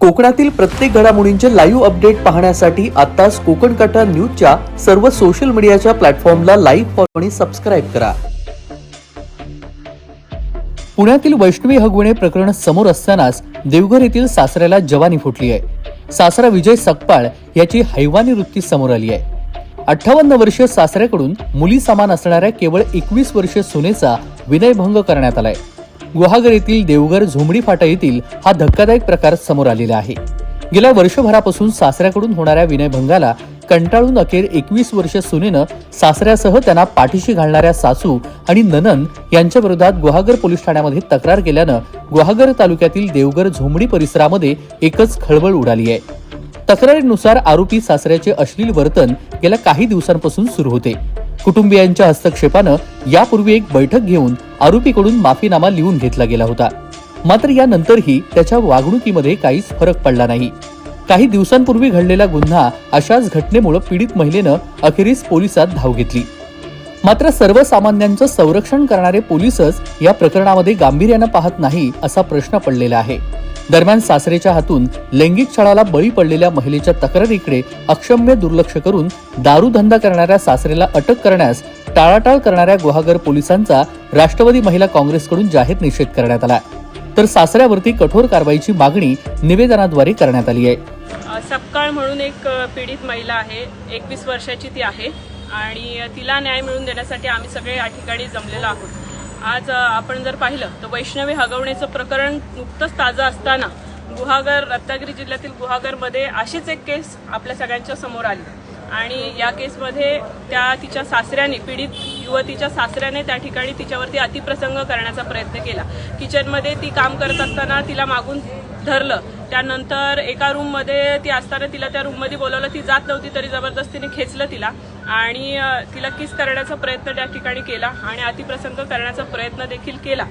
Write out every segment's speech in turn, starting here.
कोकणातील प्रत्येक घडामोडींचे लाईव्ह अपडेट पाहण्यासाठी आताच कोकण कटा न्यूजच्या सर्व सोशल मीडियाच्या प्लॅटफॉर्मला लाईव्ह फॉलो आणि सबस्क्राईब करा. पुण्यातील वैष्णवी हगवणे प्रकरण समोर असतानाच देवघर येथील सासऱ्याला जवानी फुटली आहे. सासरा विजय सकपाळ याची हैवानी वृत्ती समोर आली आहे. अठ्ठावन्न वर्षीय सासऱ्याकडून मुली समान असणाऱ्या केवळ एकवीस वर्षीय सुनेचा विनयभंग करण्यात आलाय. गुहागर येथील देवघर झोमडी फाटा येथील हा धक्कादायक प्रकार समोर आलेला आहे. गेल्या वर्षभरापासून सासऱ्याकडून होणाऱ्या विनयभंगाला कंटाळून अखेर एकवीस वर्ष सुनेनं सासऱ्यासह त्यांना पाठीशी घालणाऱ्या सासू आणि ननन यांच्या विरोधात गुहागर पोलीस ठाण्यामध्ये तक्रार केल्यानं गुहागर तालुक्यातील देवघर झोमडी परिसरामध्ये एकच खळबळ उडाली आहे. तक्रारीनुसार आरोपी सासऱ्याचे अश्लील वर्तन गेल्या काही दिवसांपासून सुरू होते. कुटुंबियांच्या हस्तक्षेपानं यापूर्वी एक बैठक घेऊन आरोपीकडून माफीनामा लिहून घेतला गेला होता. मात्र यानंतरही त्याच्या वागणुकीमध्ये काहीच फरक पडला नाही. काही दिवसांपूर्वी घडलेला गुन्हा अशाच घटनेमुळे पीडित महिलेनं अखेरीस पोलिसात धाव घेतली. मात्र सर्वसामान्यांचं संरक्षण करणारे पोलीसच या प्रकरणामध्ये गांभीर्यानं पाहत नाही असा प्रश्न पडलेला आहे. दरम्यान सासरेच्या हातून लैंगिक छळाला बळी पडलेल्या महिलेच्या तक्रारीकडे अक्षम्य दुर्लक्ष करून दारू धंदा करणाऱ्या सासरेला अटक करण्यास टाळाटाळ करणाऱ्या गुहागर पोलिसांचा राष्ट्रवादी महिला काँग्रेसकडून जाहीर निषेध करण्यात आला. तर सासऱ्यावरती कठोर कारवाईची मागणी निवेदनाद्वारे करण्यात आली आहे. सपकाळ म्हणून एक पीडित महिला आहे. एकवीस वर्षाची ती आहे. आणि तिला न्याय मिळवून देण्यासाठी आम्ही सगळे या ठिकाणी जमलेलो आहोत. आज आपण जर पाहिलं तर वैष्णवी हगवण्याचं प्रकरण नुकतंच ताजं असताना गुहागर रत्नागिरी जिल्ह्यातील गुहागरमध्ये अशीच एक केस आपल्या सगळ्यांच्या समोर आली. आणि या केसमध्ये त्या तिच्या सासऱ्याने पीडित युवतीच्या सासऱ्याने त्या ठिकाणी तिच्यावरती अतिप्रसंग करण्याचा प्रयत्न केला. किचनमध्ये ती काम करत असताना तिला मागून धरलं. त्यानंतर एका रूममध्ये ती असताना तिला त्या रूममध्ये बोलवलं. ती जात नव्हती तरी जबरदस्तीने खेचलं तिला. आणि तिला किस करण्याचा प्रयत्न त्या ठिकाणी केला आणि अतिप्रसंग करण्याचा प्रयत्न देखील केला.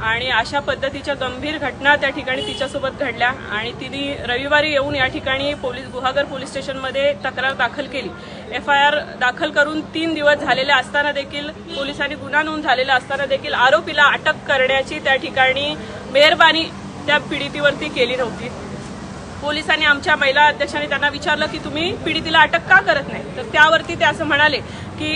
आणि अशा पद्धतीच्या गंभीर घटना त्या ठिकाणी तिच्यासोबत घडल्या आणि तिने रविवारी येऊन या ठिकाणी पोलीस गुहागर पोलीस स्टेशनमध्ये तक्रार दाखल केली. एफ आय आर दाखल करून तीन दिवस झालेले असताना देखील पोलिसांनी गुन्हा नोंद झालेला असताना देखील आरोपीला अटक करण्याची त्या ठिकाणी मेहरबानी त्या पीडितीवरती केली नव्हती. पोलिसांनी आमच्या महिला अध्यक्षांनी त्यांना विचारलं की तुम्ही पीडितीला अटक का करत नाही? तर त्यावरती ते असं म्हणाले की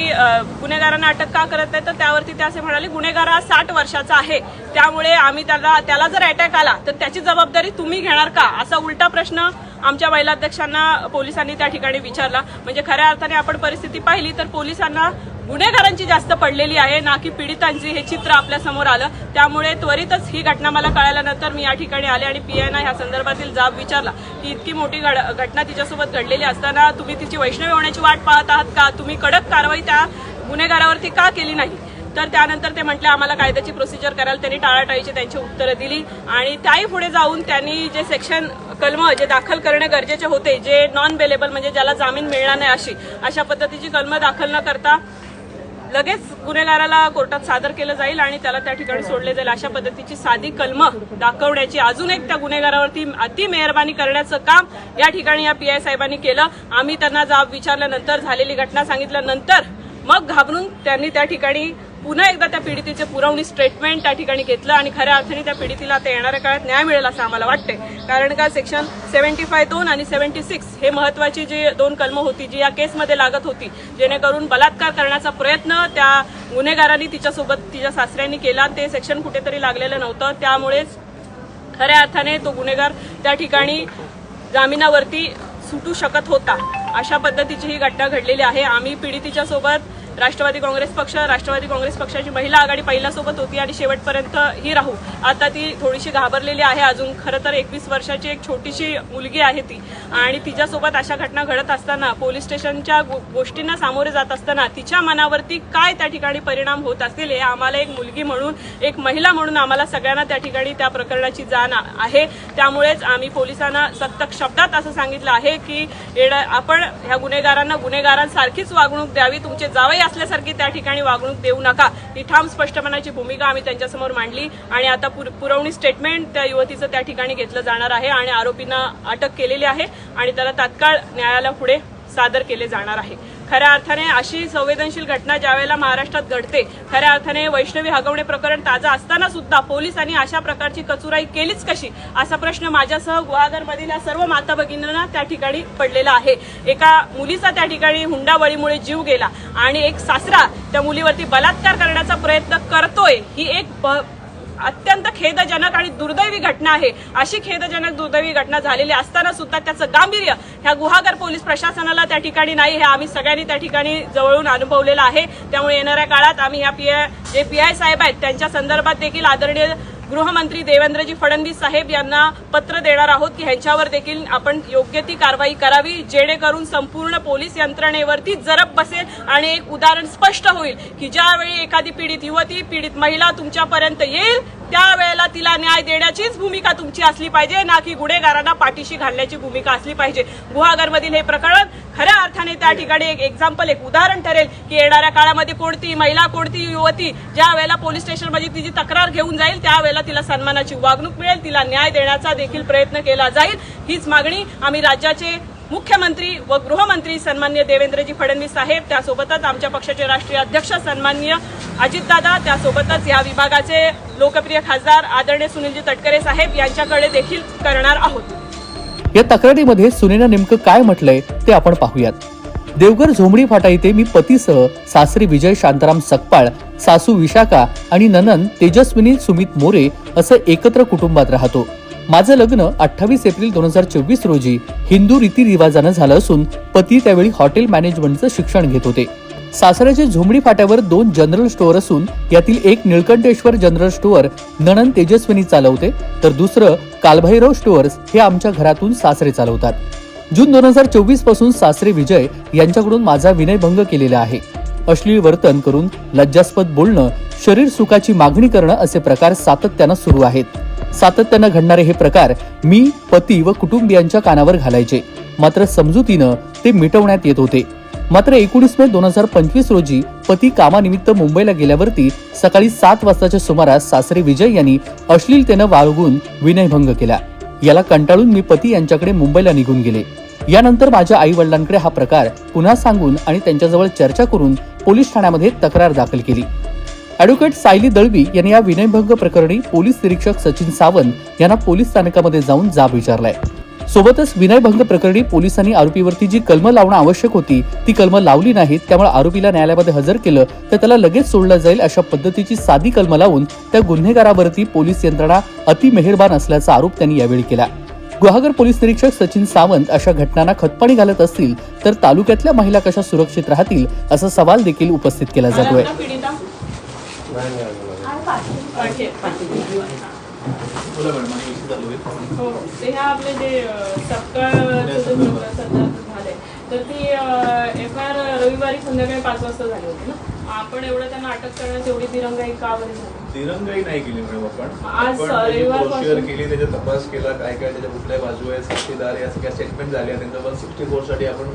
गुन्हेगारांना अटक का करत नाही? तर त्यावरती ते असे म्हणाले गुन्हेगार हा साठ वर्षाचा आहे. त्यामुळे आम्ही त्याला त्याला जर अटॅक आला तर त्याची जबाबदारी तुम्ही घेणार का? असा उलटा प्रश्न आमच्या महिला अध्यक्षांना पोलिसांनी त्या ठिकाणी विचारला. म्हणजे खऱ्या अर्थाने आपण परिस्थिती पाहिली तर पोलिसांना गुन्हेगारांची जास्त पडलेली आहे ना की पीडितांची हे चित्र आपल्यासमोर आलं. त्यामुळे त्वरितच ही घटना मला कळाल्यानंतर मी या ठिकाणी आले आणि पीआयना ह्या संदर्भातील जाब विचारला की इतकी मोठी घड- घटना तिच्यासोबत घडलेली असताना तुम्ही तिची वैष्णवी होण्याची वाट पाहत आहात का? तुम्ही कडक कारवाई त्या गुन्हेगारावरती का केली नाही? तर त्यानंतर ते म्हटले आम्हाला कायद्याची प्रोसिजर करायला त्यांनी टाळाटाळीची त्यांची उत्तरं दिली आणि त्याही पुढे जाऊन त्यांनी जे सेक्शन कलम जे दाखल करणे गरजेचे होते जे नॉन बेलेबल म्हणजे ज्याला जामीन मिळणार नाही अशी अशा पद्धतीची कलमं दाखल न करता लगेच गुन्हेगाराला कोर्टात सादर केलं जाईल आणि त्याला त्या ठिकाणी सोडले जाईल अशा पद्धतीची साधी कलम दाखवण्याची अजून एक त्या गुन्हेगारावरती अति मेहरबानी करण्याचं काम या ठिकाणी या पीआय साहेबांनी केलं. आम्ही त्यांना जाब विचारल्यानंतर झालेली घटना सांगितल्यानंतर मग घाबरून त्यांनी त्या ठिकाणी पुन्हा एकदा त्या पीडितीचे पुरवणी स्टेटमेंट त्या ठिकाणी घेतलं आणि खऱ्या अर्थाने त्या पीडितीला आता येणाऱ्या काळात न्याय मिळेल असं आम्हाला वाटते कारण का सेक्शन सेव्हन्टी फाय दोन आणि सेव्हन्टी सिक्स हे महत्वाची जी दोन कलमं होती जी या केसमध्ये लागत होती जेणेकरून बलात्कार करण्याचा प्रयत्न त्या गुन्हेगारांनी तिच्यासोबत तिच्या सासऱ्यांनी केला. ते सेक्शन कुठेतरी लागलेलं नव्हतं. त्यामुळेच खऱ्या अर्थाने तो गुन्हेगार त्या ठिकाणी जामिनावरती सुटू शकत होता. अशा पद्धतीची ही घटना घडलेली आहे. आम्ही पीडितीच्या सोबत राष्ट्रवादी काँग्रेस पक्ष राष्ट्रवादी काँग्रेस पक्षाची महिला आघाडी पहिल्यासोबत होती आणि शेवटपर्यंत ही राहू. आता ती थोडीशी घाबरलेली आहे. अजून खरं तर एकवीस वर्षाची एक छोटीशी मुलगी आहे ती. आणि तिच्यासोबत अशा घटना घडत असताना पोलीस स्टेशनच्या गो- गोष्टींना सामोरे जात असताना तिच्या मनावरती काय त्या ठिकाणी परिणाम होत असतील हे आम्हाला एक मुलगी म्हणून एक महिला म्हणून आम्हाला सगळ्यांना त्या ठिकाणी त्या प्रकरणाची जाण आहे. त्यामुळेच आम्ही पोलिसांना सक्त शब्दात असं सांगितलं आहे की येणं- आपण ह्या गुन्हेगारांना गुन्हेगारांसारखीच वागणूक द्यावी तुमचे जावई असल्यासारखी त्या ठिकाणी वागणूक देऊ नका. ही ठाम स्पष्टपणाची भूमिका आम्ही त्यांच्यासमोर मांडली आणि आता पुर- पुरवणी स्टेटमेंट त्या युवतीचं त्या ठिकाणी घेतलं जाणार आहे आणि आरोपींना अटक केलेली आहे आणि त्याला तात्काळ न्यायालयापुढे सादर केले जाणार आहे. खऱ्या अर्थाने अशी संवेदनशील घटना ज्यावेळेला महाराष्ट्रात घडते खऱ्या अर्थाने वैष्णवी हगवणे प्रकरण ताजा असताना सुद्धा पोलिसांनी अशा प्रकारची कचुराई केलीच कशी? असा प्रश्न माझ्यासह गुहागरमधील या सर्व माता भगिनींना त्या ठिकाणी पडलेला आहे. एका मुलीचा त्या ठिकाणी हुंडाबळीमुळे जीव गेला आणि एक सासरा त्या मुलीवरती बलात्कार करण्याचा प्रयत्न करतोय ही एक ब- अत्यंत खेदजनक आणि दुर्दैवी घटना आहे. अशी खेदजनक दुर्दैवी घटना झालेली असताना सुद्धा त्याचं गांभीर्य ह्या गुहागर पोलीस प्रशासनाला त्या ठिकाणी नाही हे आम्ही सगळ्यांनी त्या ठिकाणी जवळून अनुभवलेलं आहे. त्यामुळे येणाऱ्या काळात आम्ही ह्या पी जे पी आय साहेब आहेत त्यांच्या संदर्भात देखील आदरणीय गृहमंत्री देवेंद्रजी फडणवीस साहेब यांना पत्र देणार आहोत की ह्यांच्यावर देखील आपण योग्य ती कारवाई करावी जेणेकरून संपूर्ण पोलीस यंत्रणेवरती जरब बसेल आणि एक उदाहरण स्पष्ट होईल की ज्यावेळी एखादी पीडित युवती पीडित महिला तुमच्यापर्यंत येईल त्यावेळेला तिला न्याय देण्याचीच भूमिका तुमची असली पाहिजे ना की गुन्हेगारांना पाठीशी घालण्याची भूमिका असली पाहिजे. गुहागरमधील हे प्रकरण खऱ्या अर्थाने त्या ठिकाणी एक एक्झाम्पल एक उदाहरण ठरेल की येणाऱ्या काळामध्ये कोणती महिला कोणती युवती ज्या वेळेला पोलीस स्टेशनमध्ये तिची तक्रार घेऊन जाईल त्यावेळेला तिला सन्मानाची वागणूक मिळेल तिला न्याय देण्याचा देखील प्रयत्न केला जाईल. हीच मागणी आम्ही राज्याचे मुख्यमंत्री व गृहमंत्री सन्मान्य देवेंद्रजी फडणवीस साहेब त्यासोबतच आमच्या पक्षाचे राष्ट्रीय अध्यक्ष सन्मान्य अजितदादा त्यासोबतच या विभागाचे लोकप्रिय खासदार आदरणीय सुनीलजी तटकरे साहेब यांच्याकडे देखील करणार आहोत. या तक्रारीमध्ये सुनेनं नेमकं काय म्हटलंय ते आपण पाहूयात. देवघर झोमडी फाटा इथे मी पतीसह सासरी विजय शांताराम सकपाळ सासू विशाखा आणि ननन तेजस्विनी सुमित मोरे असं एकत्र कुटुंबात राहतो. माझं लग्न अठ्ठावीस एप्रिल दोन हजार चोवीस रोजी हिंदू रीतीरिवाजानं झालं असून पती त्यावेळी हॉटेल मॅनेजमेंटचं शिक्षण घेत होते. सासऱ्याच्या झुमडी फाट्यावर दोन जनरल स्टोअर असून यातील एक निळकंठेश्वर जनरल स्टोअर नणन तेजस्विनी चालवते तर दुसरं कालभैरव स्टोअर्स हे आमच्या घरातून सासरे चालवतात. जून दोन हजार चोवीसपासून सासरे विजय यांच्याकडून माझा विनयभंग केलेला आहे. अश्लील वर्तन करून लज्जास्पद बोलणं शरीर सुखाची मागणी करणं असे प्रकार सातत्यानं सुरू आहेत. सातत्यानं घडणारे हे प्रकार मी पती व कुटुंबियांच्या कानावर घालायचे. मात्र समजुतीनं ते मिटवण्यात येत होते. मात्र एकोणीस मे दोन हजार पंचवीस रोजी पती कामानिमित्त मुंबईला गेल्यावरती सकाळी सात वाजताच्या सुमारास सासरे विजय यांनी अश्लीलतेनं वाळगून विनयभंग केला. याला कंटाळून मी पती यांच्याकडे मुंबईला निघून गेले. यानंतर माझ्या आई वडिलांकडे हा प्रकार पुन्हा सांगून आणि त्यांच्याजवळ चर्चा करून पोलीस ठाण्यामध्ये तक्रार दाखल केली. ॲडव्होकेट सायली दळवी यांनी या विनयभंग प्रकरणी पोलीस निरीक्षक सचिन सावंत यांना पोलीस स्थानकामध्ये जाऊन जाब विचारलाय. सोबतच विनयभंग प्रकरणी पोलिसांनी आरोपीवरती जी कलमं लावणं आवश्यक होती ती कलमं लावली नाहीत त्यामुळे आरोपीला न्यायालयामध्ये हजर केलं तर त्याला लगेच सोडलं जाईल अशा पद्धतीची साधी कलमं लावून त्या गुन्हेगारावरती पोलीस यंत्रणा अति मेहरबान असल्याचा आरोप त्यांनी यावेळी केला. गुहागर पोलीस निरीक्षक सचिन सावंत अशा घटनांना खतपाणी घालत असतील तर तालुक्यातल्या महिला कशा सुरक्षित राहतील असा सवाल देखील उपस्थित केला जातोय. पाठी आहे. हो. ते ह्या आपले जे अं, सपकाळचं जे झालंय तर ती एफ आय आर रविवारी संध्याकाळी पाच वाजता झाली होती ना? आपण एवढं त्यांना अटक करण्याची एवढी दिरंगाई का बरी झाली? दिरंगाई नाही केली मॅडम आपण. आज प्रोसिजर केली त्याचा तपास केला काय काय त्याच्या कुठल्या बाजू आहे साक्षीदार या सगळ्या स्टेटमेंट झाल्या. त्यांचं वन सिक्स्टी फोरसाठी आपण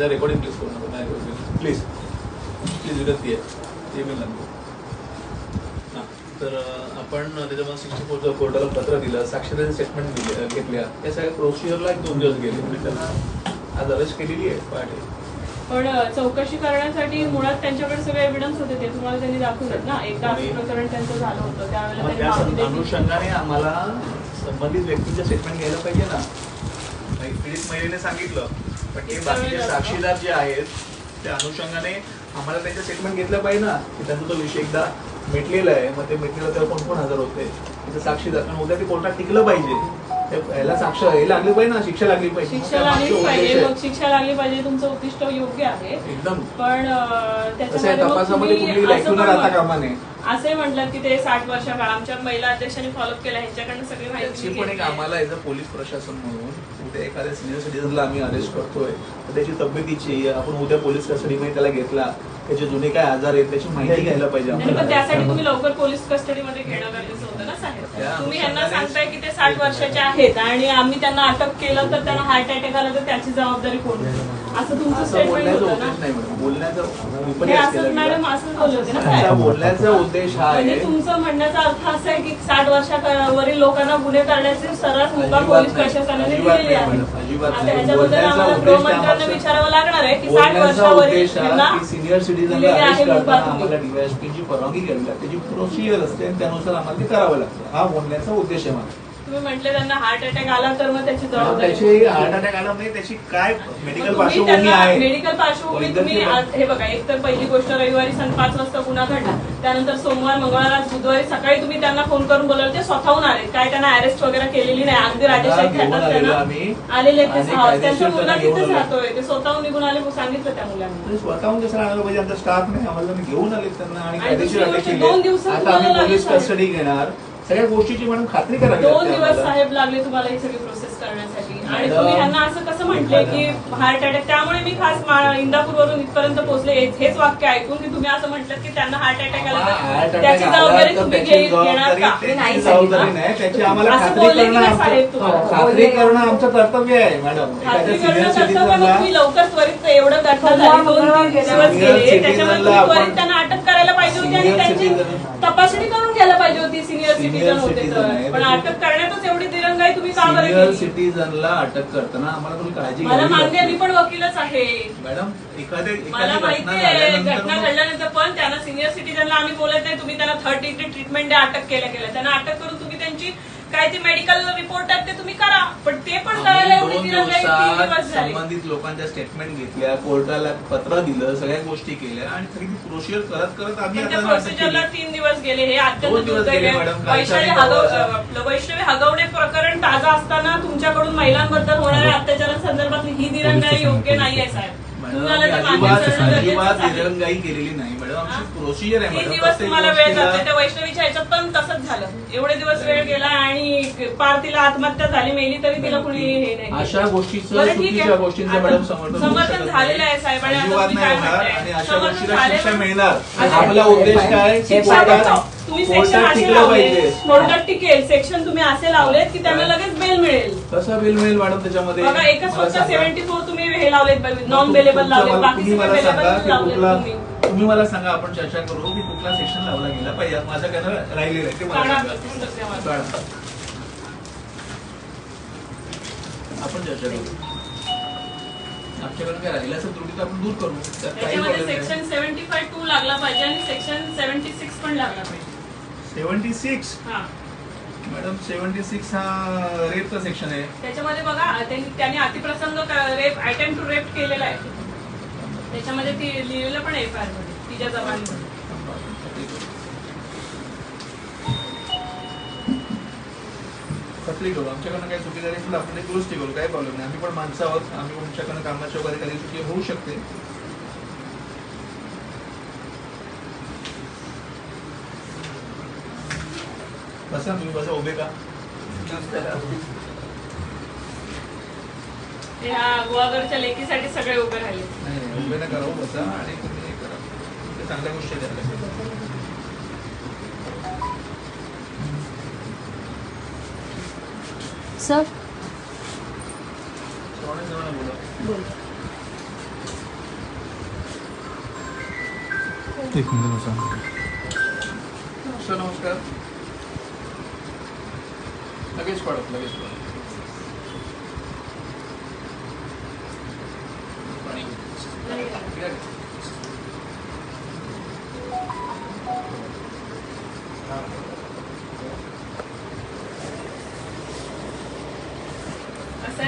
रेकॉर्डिंग प्लीज करू नका. नाही प्लीज प्लीज विनंती आहे. ते मी हां तर आपण त्याच्या वन सिक्स्टी फोरचं कोर्टाला पत्र दिलं साक्षीदार स्टेटमेंट दिले घेतल्या. या सगळ्या प्रोसिजरला एक दोन दिवस गेले. म्हणजे त्यांना आज अरेस्ट केलेली आहे पहाटे. पण चौकशी करण्यासाठी मुळात त्यांच्याकडे सगळे एव्हिडन्स होते ते तुम्हाला त्यांनी दाखवलेत ना? एकदा असं प्रकरण त्यांचं झालं होतं त्यावेळेला. अनुषंगाने आम्हाला संबंधित व्यक्तीचे स्टेटमेंट घ्यायला पाहिजे ना. पीडित महिलेने सांगितलं पण ते बाकीचे साक्षीदार जे आहेत त्या अनुषंगाने आम्हाला त्यांचे स्टेटमेंट घेतलं पाहिजे ना की त्यांचा तो विषय एकदा मिटलेला आहे. मग ते मिटलेलं तेव्हा कोण कोण हजर होते तिथे साक्षीदार कारण उद्या ते कोर्टात टिकलं पाहिजे. याला साक्ष हे लागली पाहिजे ना शिक्षा लागली पाहिजे. शिक्षा उद्देश पाहिजे. मग शिक्षा लागली पाहिजे तुमचं उद्दिष्ट योग्य आहे. एकदम. पण त्याच्यामध्ये तपासामध्ये कुठली राहता कामा नये. असे म्हटलं की ते साठ वर्षाकाळ आमच्या महिला अध्यक्षांनी फॉलोअप केला ह्यांच्याकडनं सगळी त्याची माहिती पण एक. आम्हाला एज अ पोलीस प्रशासन म्हणून उद्या एखाद्या सिनियर सिटीजनला आम्ही अरेस्ट करतोय त्याची तब्येतीची आपण उद्या पोलीस कस्टडीमध्ये त्याला घेतला त्याचे जुने काय आजार आहेत त्याची माहिती घ्यायला पाहिजे पण त्यासाठी तुम्ही लवकर पोलीस कस्टडीमध्ये घेणं गरजेचं होतं ना साहेब. तुम्ही ह्यांना अनुषंगाने- सांगताय की ते साठ वर्षाचे आहेत आणि आम्ही त्यांना अटक केलं तर त्यांना हार्ट अटॅक आला तर त्याची जबाबदारी कोण घेणार? असं तुमचं स्टेटमेंट बोलण्याचा होतं ना? उद्देश नाही मॅडम. बोलण्याचा हे उद्देश हा म्हणजे आहे. तुमचं म्हणण्याचा अर्थ असा आहे की साठ वर्षावरील लोकांना गुन्हे करण्याची सर्रास पोलीस नाही. प्रशासनाने दिलेली आहे. बोलण्याचा आम्हाला गृहमंत्र्यांना विचारावं लागणार आहे की साठ वर्षावरील यांना हा सिनियर सिटीजनला अरेस्ट करताना. आम्हाला डीवायएसपीची परवानगी घ्यावी लागते. जी प्रोसिजर असते आणि त्यानुसार आम्हाला ते करावं लागतं. हा बोलण्याचा उद्देश आहे माझा. तुम्ही म्हटले त्यांना हार्ट अटॅक आला तर मग त्याची हार्ट अटॅक आला म्हणजे त्याची काय मेडिकल तुम्ही पार्श्वभूमी त्यांना आहे? मेडिकल पार्श्वभूमी तुम्ही आज- हे बघा एक तर पहिली गोष्ट रविवारी सन पाच वाजता गुन्हा घडला. त्यानंतर सोमवार मंगळवार आज बुधवारी सकाळी तुम्ही त्यांना फोन करून बोलवलं. ते स्वतःहून आले काय त्यांना अरेस्ट वगैरे केलेली नाही. अगदी राजेशाही घेऊन खेळतात आलेलो त्यांना आम्ही. आलेले आहेत. ते आणि सहा वाजता. कायदेशीर त्यांचा मुलगा त्यांना घेऊन तिथेच आलो. राहतोय. ते स्वतःहून निघून आले सांगितलं त्या मुलांना. म्हणजे स्वतःहून कसं राहणार पाहिजे आमचा स्टाफ नाही. आम्हाला घेऊन आले त्यांना आणि आणि कायदेशीर दुसरी अटक गोष्ट, केली दोन दिवसात आता आम्ही तुम्हाला पोलीस लागेल कस्टडी घेणार. सगळ्या गोष्टीची मॅडम खात्री करावी दोन दिवस. साहेब लागले तुम्हाला ही सगळी प्रोसेस करण्यासाठी आणि. तुम्ही ह्यांना असं कसं म्हटले की हार्ट अटॅक त्यामुळे मी खास इंदापूर वरून इथपर्यंत पोहोचले हेच- वाक्य ऐकून की तुम्ही असं म्हटलं की त्यांना हार्ट अटॅक आला त्याची जबाबदारी तुम्ही घेणार का नाही असं बोलले नाही साहेब आमचं- तुम्हाला? खात्री करणं आमचं कर्तव्य आहे मॅडम खात्री करणं कर्तव्य मग तुम्ही लवकर त्वरित एवढं घटना झाली दोन तीन दिवस. गेले त्याच्यामुळे तुम्ही त्वरित त्यांना अटक करायला पाहिजे होती आणि त्यांची तपासणी करून घ्यायला पाहिजे होती सिनियर सिटीजन होते तर. पण अटक करण्यातच एवढी दिरंगाई तुम्ही का बरं सिटीजनला अटक करताना आम्हाला थोडी काळजी मला घ्यावी मान्य आहे, मी लागते. पण वकीलच आहे मॅडम मला एखादी माहिती घटना झाल्यानंतर घटना मग- घडल्यानंतर पण त्यांना सिनियर सिटीजनला आम्ही बोलत नाही तुम्ही त्यांना थर्ड डिग्री ट्रीटमेंट द्या अटक केल्या केल्या त्यांना अटक करून तुम्ही त्यांची काय ते मेडिकल रिपोर्ट आहेत ते तुम्ही करा पण ते पण करायला आम्ही एवढी दोन दिरंगाई तीन दिवसात दिवस झाले संबंधित लोकांच्या स्टेटमेंट घेतल्या कोर्टाला पत्र दिलं सगळ्या गोष्टी केल्या आणि सगळी प्रोसिजर करत करत आम्ही पण त्या आता अटक प्रोसिजरला केली. तीन दिवस गेले हे अत्यंत दोन दिवस दुर्दैवी गेले, आहे. मॅडम. कालच्या वैशाली आणि हगव. आपलं वैष्णवी हगवणे ताजा असताना तुमच्याकडून महिलांबद्दल होणाऱ्या अत्याचारांसंदर्भात ही दिरंगाई योग्य नाही आहे साहेब. तुम्हाला. दिरंगाई केलेली नाही मॅडम? आमची प्रोसिजर आहे तीन दिवस वेळ त्या वैष्णवीच्या ह्याच्यात पण तसंच झालं. एवढे दिवस वेळ गेला आणि पार तिला आत्महत्या झाली मेली तरी तिला कुणी हे नाही. अशा गोष्टीचं. चुकीच्या मॅडम समर्थन झालेलं. आहे साहेब आणि अजिबात नाही होणार अशा गोष्टीला शिक्षा मिळणार. आपला उद्देश काय? तुम्ही सेक्शन असे लावले. कोर्टात टिकेल. सेक्शन तुम्ही असे लावलेत की त्यांना लगेच बेल मिळेल. कसा बिल मिळेल मॅडम त्याच्यामध्ये? बघा एकच मला फक्त सांगा. सेव्हन्टी फोर तुम्ही हे लावलेत नॉन तुम- बेलेबल तुमचं लावलेत. मला- बाकी तुम्ही सगळे मला सांगा बेलेबल की लावलेत कुठला तुम्ही. तुम्ही मला सांगा आपण चर्चा करू की कुठला सेक्शन लावला गेला पाहिजे. माझं काय राहिलेलं आहे ते मला काढा सांगा. काढा. आपण चर्चा करू. आमच्याकडे काय राहिलं असेल त्रुटी तर आपण दूर करू. त्यात काही त्याच्यामध्ये प्रॉब्लेम नाही. सेक्शन सेव्हन्टी फाय टू लागला पाहिजे आणि सेक्शन सेव्हन्टी सिक्स पण लागला पाहिजे. Seventy six. हा. मॅडम सेव्हन्टी सिक्स हा रेपचा सेक्शन आहे. त्याच्यामध्ये बघा त्यांनी त्यांनी अतिप्रसंग रेप अटेम्प्ट टू रेप केलेला आहे. त्याच्यामध्ये ती लिहिलेलं पण एफ आयमध्ये तिच्या जबानीमध्ये. खटली करू? आमच्याकडनं काही चुकी झाली असेल आपण एक गोष्टी करू. काही प्रॉब्लेम नाही. आम्ही पण माणसं आहोत. आम्ही तुमच्याकडनं कामाच्या वगैरे काही चुकी होऊ शकते. बसा तुम्ही बसा उभे का? ह्या लेकीसाठी सगळे उभे राहिले. नाही नाही, उभे नका राहू बसा आणि तुम्ही हे करा. ते चांगल्या गोष्टी सर? बोला. सर नमस्कार. लगेच पडत लगेच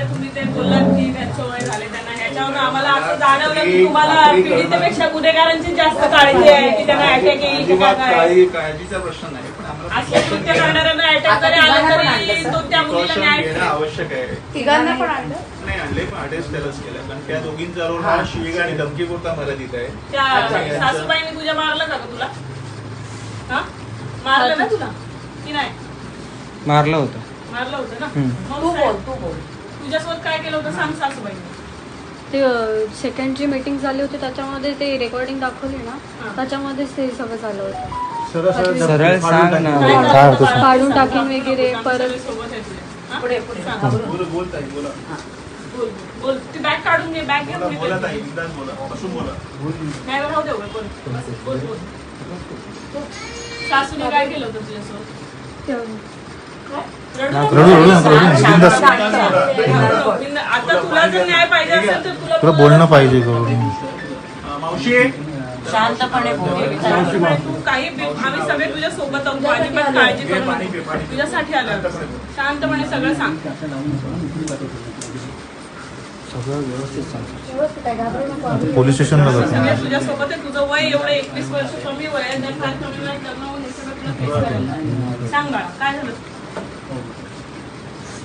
तुम्ही ते बोललात की झाले त्यांना. आम्हाला असं जाणवलं की तुम्हाला. पीडितेपेक्षा गुन्हेगारांची जास्त काळजी आहे की त्यांना अटॅक येईल काळजीचा प्रश्न नाही. असे कृत्य करणाऱ्यांना अटॅक जरी आला आता तिघांना पण तरी आणलं, तो त्या मुलीला Precaution न्याय घेणं आवश्यक आहे. तिघांना पण आणलं? नाही आणले पण अटेस्ट त्यालाच केलं. कारण त्या दोघींचा रोल हा. शिवीगा आणि धमकीपुरता मर्यादित आहे. त्या अच्छा, यांचं- सासूबाईंनी तुझ्या मारलं का ग तुला? हा? मारलं ना तुला? की नाही? मारलं होतं. मारलं होतं ना? हम्म. मग तू साहेब, बोल तू बोल. तुझ्यासोबत काय केलं होतं सांग सासूबाईंनी. ते सेकंड जी मीटिंग झाली होती त्याच्यामध्ये ते रेकॉर्डिंग दाखवली ना. त्याच्यामध्येच ते सगळं झालं होतं. सरळ सांग ना काय होतं? काढून. टाकीन वगैरे, परत- सगळे सोबत आहे तुझ्या. पुढे पुढे सांग. हा, बरोबर. बोल बोल ताई बोला बोल बोल ती बॅग काढून घे बॅग घे बोला मी बोला करते. ताई बिंदास बोला बसून बोला नाही राहू दे उभं, बोल बोल बोल सासूने काय केलं होतं तुझ्यासोबत रडू नको. रडू, रडू नको, रडू नको, शांत, बिनधास्त. शांत, शांत. बिनधास्त. आता तुला जर न्याय पाहिजे असेल तर तुला तुला बोलणं पाहिजे अं, मावशी शांतपणे तू काही आम्ही सगळे तुझ्या सोबत आहोत काळजी घे करू पाणी, घे नको. पाणी. तुझ्यासाठी आलं शांतपणे सगळं सांग. सगळं व्यवस्थित सांग. पोलीस स्टेशनला जातो. आहे. तुझं वय एवढं एकवीस वर्ष कमी वय आहे. जर फार कमी वयात लग्न होऊन हे सगळं तुला करायला. सांग बाळा काय झालं?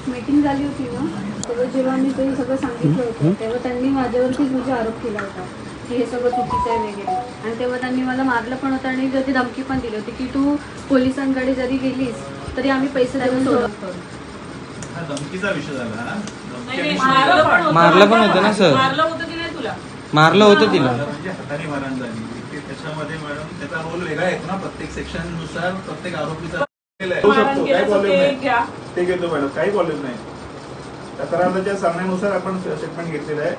मीटिंग झाली होती ना. तेव्हा जेव्हा मी ते सगळं सांगितलं होतं तेव्हा त्यांनी माझ्यावरतीच म्हणजे आरोप केला होता. की हे सगळं चुकीचं आहे वगैरे. आणि तेव्हा त्यांनी मला मारलं पण होतं आणि त्याची धमकी पण दिली होती की तू पोलिसांकडे जरी गेलीस तरी आम्ही पैसे देऊन सोडत करू हा धमकीचा विषय झाला हा? नाही, नाही, धमकी मारलं पण होतं. ना, सर? मारलं होतं की नाही तुला? मारलं होतं तिला. म्हणजे हाताने मारण झाली. ते त्याच्यामध्ये मॅडम त्याचा रोल वेगळा आहे ना प्रत्येक सेक्शननुसार प्रत्येक आरोपीचा केलाय. होऊ मारण शकतो, काही प्रॉब्लेम ते नाही. घ्या. ते घेतो मॅडम काही प्रॉब्लेम नाही. तक्रारदाच्या सांगण्यानुसार आपण स्टेटमेंट घेतलेलं आहे.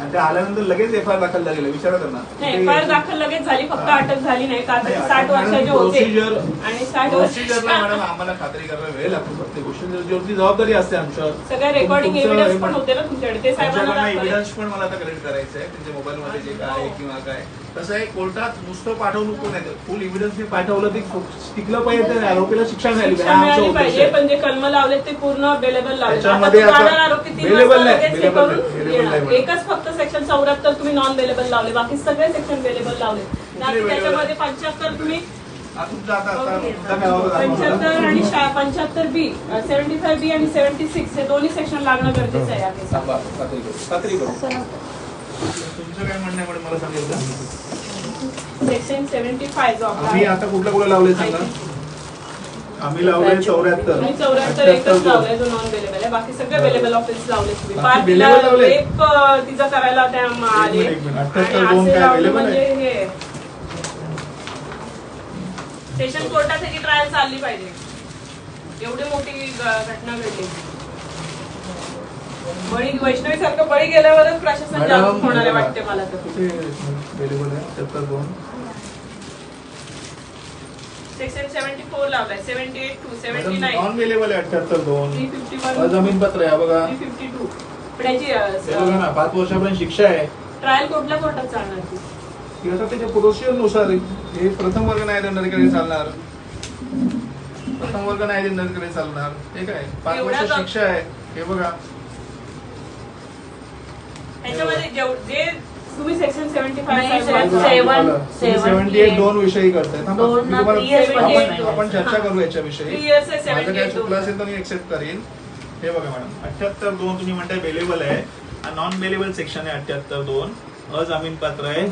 आणि ते आल्यानंतर लगेच एफ आय आर दाखल झालेला. विचारा त्यांना. नाही एफ आय आर दाखल लगेच झाली फक्त अटक झाली नाही साठ वर्षाचे होते. Procedure- आणि साठ प्रोसिजरला मॅडम आम्हाला खात्री करायला वेळ लागतो. प्रत्येक गोष्टी जेवढी जबाबदारी असते आमच्यावर. सगळ्या रेकॉर्डिंग तुमचं एव्हिडन्स पण होते ना तुमच्याकडे. ते साहेबांना तुमच्याकडनं दाखवले. एव्हिडन्स पण मला आता कलेक्ट करायचं आहे त्यांच्या मोबाईल मध्ये जे काय आहे किंवा काय. कसं आहे कोर्टात नुसतं पाठवून नको नाही फुल एव्हिडन्स मी पाठवलं ते टिकलं पाहिजे आरोपीला शिक्षा मिळाली पाहिजे. हा. पण जे कलम लावले ते पूर्ण अवेलेबल लावले आरोपी. एकच फक्त सेक्शन चौऱ्याहत्तर तुम्ही नॉन अवेलेबल लावले बाकी सगळे सेक्शन अवेलेबल लावले? त्याच्यामध्ये पंच्याहत्तर तुम्ही. पंच्याहत्तर आणि पंच्याहत्तर बी सेव्हन्टी फाय बी आणि सेव्हन्टी सिक्स हे दोन्ही सेक्शन लागणं गरजेचं आहे तुमचं काय म्हणणं आहे? मला सांगेल का सेक्शन सेव्हन्टी फाय जो आपला आम्ही. आता कुठला कुठला लावले सांगा आम्ही लावले चौऱ्याहत्तर. चौऱ्याहत्तर एकच लावलाय जो नॉन अवेलेबल आहे. बाकी सगळे अवेलेबल ऑफिस लावले तुम्ही. तिला अं, तिचं करायला त्या आले एक मिनिट, आणि 78 दोन असे काय लावलं म्हणजे? हे. सेशन ह्याची ट्रायल चालली पाहिजे. एवढी मोठी घटना घडली. बळी वैष्णवी सारखं बळी गेल्यावरच प्रशासन जागरूक होणार आहे वाटते मला तर. कुठे available आहे अठ्ठ्याहत्तर दोन सेक्शन सेव्हन्टी फोर लावलाय seventy eight two seventy madam nine non available आहे अठ्ठ्याहत्तर दोन. थ्री फिफ्टी वन अजमीन पत्र आहे बघा. थ्री फिफ्टी टू पण याची हे बघा ना पाच वर्षापर्यंत शिक्षा आहे. ट्रायल कुठल्या कोर्टात चालणार ती? ती आता त्याच्या प्रोसिजरनुसार आहे. हे प्रथम वर्ग न्यायाधीशाकडे चालणार. प्रथम वर्ग न्यायाधीशाकडे चालणार. हे काय? पाच वर्ष शिक्षा आहे. हे बघा त्याच्यामध्ये जेव- जे तुम्ही सेक्शन सेव्हन्टी सेव्हन्टी एट दोन विषयी करताय. थांबा. दोन मी ना तुम्हाला- three years पण आपण चर्चा करू याच्याविषयी आहे माझं काय चुकलं असेल तर मी एक्सेप्ट करेन. हे बघा मॅडम अठ्याहत्तर दोन तुम्ही म्हणताय बेलेबल आहे. नॉन बेलेबल सेक्शन आहे अठ्याहत्तर दोन. अजामीन पात्र आहे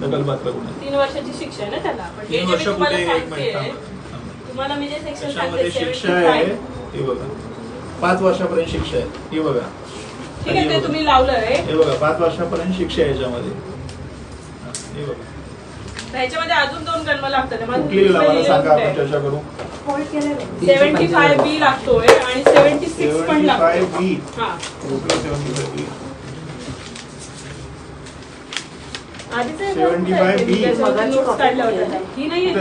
दखलपात्र गुन्हा. तीन वर्षाची शिक्षा आहे ना त्याला? पण हे तीन जे वर्ष तुम्हाला कुठे एक सांगते मिनिट थांबा, थांबा. तुम्हाला मी जे सेक्शन त्याच्यामध्ये सांगते शिक्षा 75 आहे हे बघा. पाच वर्षापर्यंत शिक्षा आहे. हे बघा. ठीक आहे ते तुम्ही लावलंय हे बघा पाच वर्षापर्यंत शिक्षा आहे याच्यामध्ये. हा, बघा. अजून दोन कलम लागतात कुठली मला सांगा आपण चर्चा करू. सेव्हन्टी फाय बी लागतोय आणि सेव्हन्टी सिक्स पण सेव्हन्टी फाय लागतो बी. हा. कुठलं सेव्हन्टी फाय बी? आधीच 75 B. नोट्स काढल्या होत्या ही नाही ही.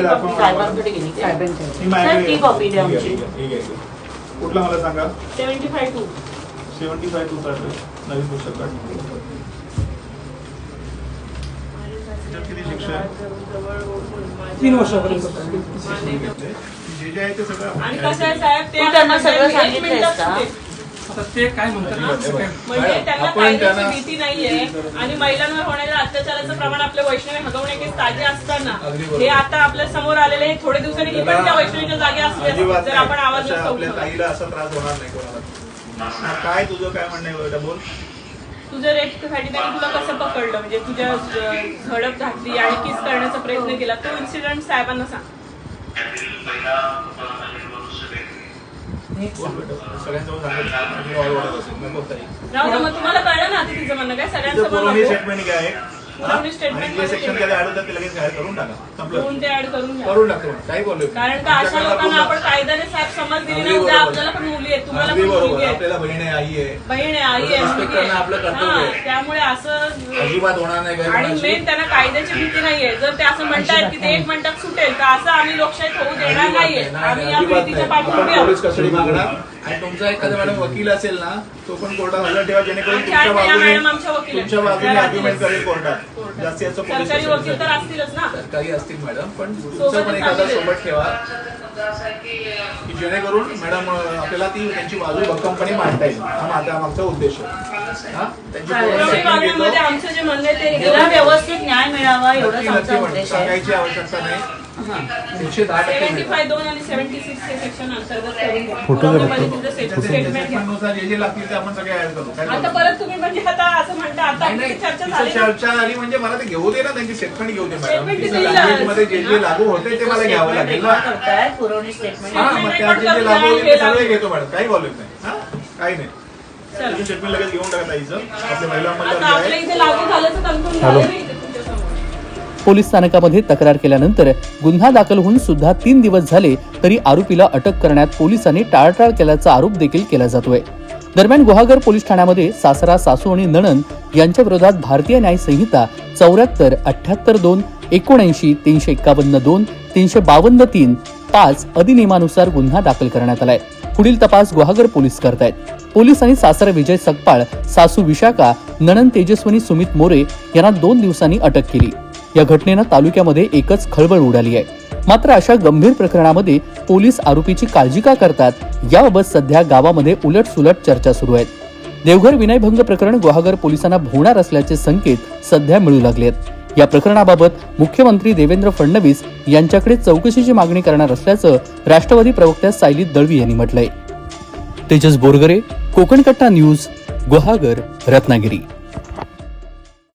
कुठला मला सांगा? Seventy five two. Seventy five two नवीन पुस्तक किती शिक्षा आहे तीन वर्षापर्यंत जे जे आहे ते सगळं आणि कसं आहे साहेब ते तू त्यांना का? काय म्हणतात म्हणजे कायद्याची भीती नाहीये आणि महिलांवर होणाऱ्या अत्याचाराचं प्रमाण आपल्या वैष्णवी हगवणे केस ताजे असताना. हे आता आपल्यासमोर आलेले हे थोडे दिवसांनी ही पण त्या वैष्णवीच्या जागी असली जर आपण. आवाज आपल्या. ताईला असा त्रास होणार नाही कोणाला. हा, काय तुझं काय म्हणणं बोल. तुझ्या रेटसाठी त्यांनी तुला कसं पकडलं? म्हणजे तुझ्या झडप घातली आणि किस करण्याचा प्रयत्न केला? तो इन्सिडेंट साहेबांना सांग. मग तुम्हाला कळलं ना तिचं म्हणणं काय? सगळ्यांसमोर पूर्वी नको. स्टेटमेंट काय आहे पुरवणी आणि स्टेटमेंट जे सेक्शनमध्ये ऍड होतात ते लगेच ऍड करून टाका. संपलं दोन ते ऍड करून घ्या करून टाकतो काही बोललो कारण का अशा लोकांना आपण कायद्याने साहेब समज दिली ना उद्या आपल्याला पण मुली आहेत तुम्हाला पण अगदी मुलगी बरोबर. आहे आपल्याला बहीण आहे आई आहे. बहीण आहे आई आहे Respect मुलगी करणं आपलं आहे. हा. त्यामुळे असं अजिबात होणार नाही आणि. मेन त्यांना कायद्याची भीती नाहीये. जर ते असं म्हणतायत की ते एक मिनिटात सुटेल तर असं आम्ही लोकशाहीत होऊ देणार नाहीये. नाही, नाही, आम्ही या अजिबात भीतीच्या नाही. पाठीशी आपण पोलीस आहोत. कस्टडी मागणार. आणि तुमचा एखादा मॅडम वकील असेल ना तो पण कोर्टात हजर ठेवा जेणेकरून आमच्या तुमच्या बाजूने आमच्या वकील आहेत. तुमच्या बाजूने त्या आर्ग्युमेंट. करेल कोर्टात. सरकारी वकील तर. असतीलच ना. सरकारी असतील मॅडम पण पण एखादा. सोबत ठेवा. की जेणेकरून मॅडम आपल्याला ती त्यांची बाजू भक्कमपणे मांडता येईल. हा माझा मागचा उद्देश आहे. हा? आमचं जे म्हणणं ते व्यवस्थित न्याय मिळावा आहे. सांगायची आवश्यकता नाही. सेव्हन्टी. फाय दोन आणि सेव्हन्टी सिक्स हे सेक्शन अंतर्गत करून घ्या. पुरवणीमध्ये तुमचं त्याचे स्टेटमेंट घ्या. statement जे जे लागतील ते आपण सगळे ऍड करू काय आता problem परत तुम्ही म्हणजे आता असं म्हणता आता नाही, आपली नाही. चर्चा तिचं झाली चर्चा आली म्हणजे मला ते घेऊ दे ना त्यांची स्टेटमेंट घेऊ दे मॅडम. मध्ये जे जे लागू होते ते मला घ्यावं लागेल ना. पुरवणी स्टेटमेंट हा मग त्या जे जे लागू होते ते सगळे घेतो मॅडम. काही प्रॉब्लेम नाही. हा काही नाही. स्टेटमेंट लगेच घेऊन टाका ताईचं. आपल्या महिला आपल्या इथे लागू झालं तर कन्फर्म झालं. पोलीस स्थानकामध्ये तक्रार केल्यानंतर गुन्हा दाखल होऊन सुद्धा तीन दिवस झाले तरी आरोपीला अटक करण्यात पोलिसांनी टाळाटाळ केल्याचा आरोप देखील केला जातोय. दरम्यान गुहागर पोलीस ठाण्यामध्ये सासरा सासू आणि नणंद यांच्या विरोधात भारतीय न्याय संहिता चौऱ्याहत्तर अठ्याहत्तर दोन एकोणऐंशी तीनशे एक्कावन्न दोन तीनशे बावन्न तीन पाच अधिनियमानुसार गुन्हा दाखल करण्यात आलाय. पुढील तपास गुहागर पोलीस करतायत. पोलिसांनी सासरा विजय सकपाळ सासू विशाखा नणंद तेजस्वनी सुमित मोरे यांना दोन दिवसांनी अटक केली. या घटनेनं तालुक्यामध्ये एकच खळबळ उडाली आहे. मात्र अशा गंभीर प्रकरणामध्ये पोलीस आरोपीची काळजी का करतात याबाबत सध्या गावामध्ये उलटसुलट चर्चा सुरू आहेत. देवघर विनयभंग प्रकरण गुहागर पोलिसांना भोवणार असल्याचे संकेत सध्या मिळू लागलेत. या प्रकरणाबाबत मुख्यमंत्री देवेंद्र फडणवीस यांच्याकडे चौकशीची मागणी करणार असल्याचं राष्ट्रवादी प्रवक्त्या सायली दळवी यांनी म्हटलंय. तेजस बोरगरे कोकणकट्टा न्यूज गुहागर रत्नागिरी.